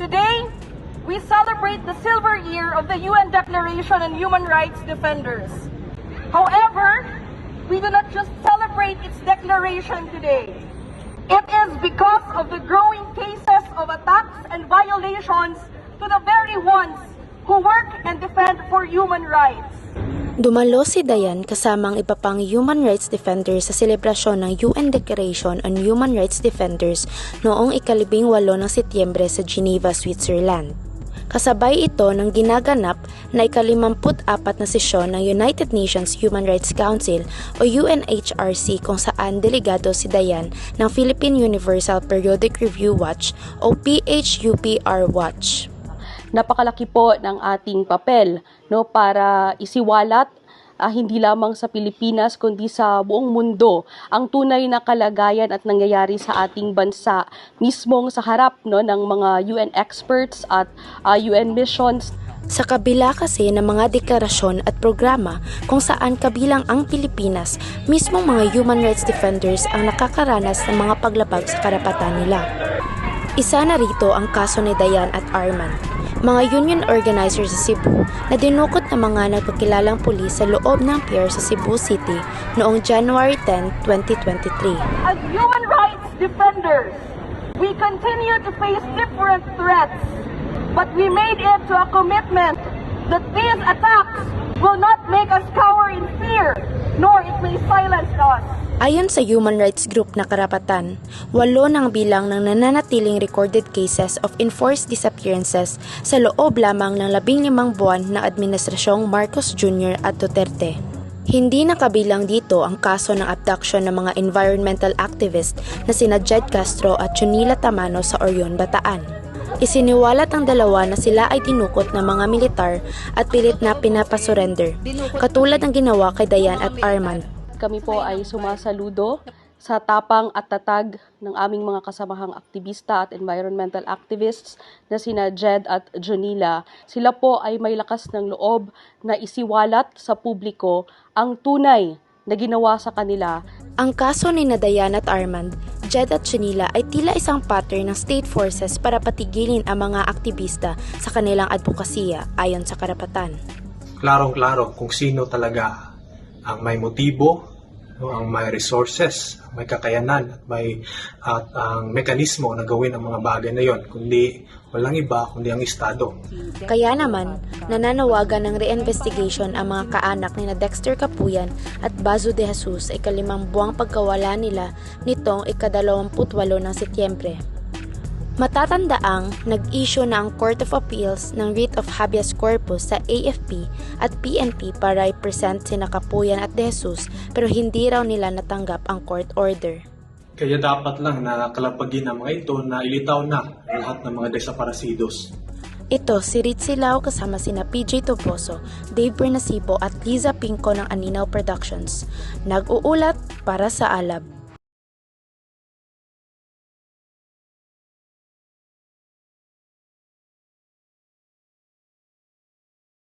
Today, we celebrate the silver year of the UN Declaration on Human Rights Defenders. However, we do not just celebrate its declaration today. It is because of the growing cases of attacks and violations to the very ones who work and defend for human rights. Dumalo si Dayan kasama ang iba pang human rights defenders sa selebrasyon ng UN Declaration on Human Rights Defenders noong ikalibing walo ng Setyembre sa Geneva, Switzerland. Kasabay ito ng ginaganap na ikalimamput apat na sesyon ng United Nations Human Rights Council o UNHRC kung saan delegado si Dayan ng Philippine Universal Periodic Review Watch o PHUPR Watch. napakalaki po ng ating papel no para isiwalat ah, hindi lamang sa Pilipinas kundi sa buong mundo ang tunay na kalagayan at nangyayari sa ating bansa mismong sa harap no ng mga UN experts at ah, UN missions Sa kabila kasi ng mga deklarasyon at programa kung saan kabilang ang Pilipinas, mismong mga human rights defenders ang nakakaranas ng mga paglabag sa karapatan nila. Isa na rito ang kaso ni Dayan at Arman, mga union organizers sa Cebu na dinukot ng mga nagpakilalang pulis sa loob ng pier sa Cebu City noong January 10, 2023. As human rights defenders, we continue to face different threats, but we made it to a commitment that these attacks will not make us cower in fear, nor it may silence us. Ayon sa human rights group na karapatan, walo ng bilang ng nananatiling recorded cases of enforced disappearances sa loob lamang ng labing limang buwan ng administrasyong Marcos Jr. at Duterte. Hindi nakabilang dito ang kaso ng abduction ng mga environmental activist na sina Jed Castro at Chunila Tamano sa Orion, Bataan. Isiniwalat ang dalawa na sila ay dinukot ng mga militar at pilit na pinapasurrender, katulad ng ginawa kay Dayan at Armand kami po ay sumasaludo sa tapang at tatag ng aming mga kasamahang aktivista at environmental activists na sina Jed at Jonila. Sila po ay may lakas ng loob na isiwalat sa publiko ang tunay na ginawa sa kanila Ang kaso ni Nadayan at Armand, Jed at Chinila ay tila isang pattern ng state forces para patigilin ang mga aktivista sa kanilang advokasya ayon sa karapatan. klarong-klaro kung sino talaga ang may motibo, no, ang may resources, may kakayanan at may at ang mekanismo na gawin ang mga bagay na yon kundi walang iba kundi ang Estado. Kaya naman, nananawagan ng reinvestigation ang mga kaanak ni na Dexter Kapuyan at Bazo de Jesus ay kalimang buwang pagkawala nila nitong ikadalawamputwalo ng Setyembre. Matatandaang nag-issue na ang Court of Appeals ng writ of habeas corpus sa AFP at PNP para i-present sina Kapuyan at De Jesus pero hindi raw nila natanggap ang court order. Kaya dapat lang na kalapagin ng mga ito na ilitaw na lahat ng mga desaparecidos. Ito si Ritzy Lau kasama sina PJ Toboso, Dave Bernasibo at Liza Pinco ng Aninaw Productions. Nag-uulat para sa Alab.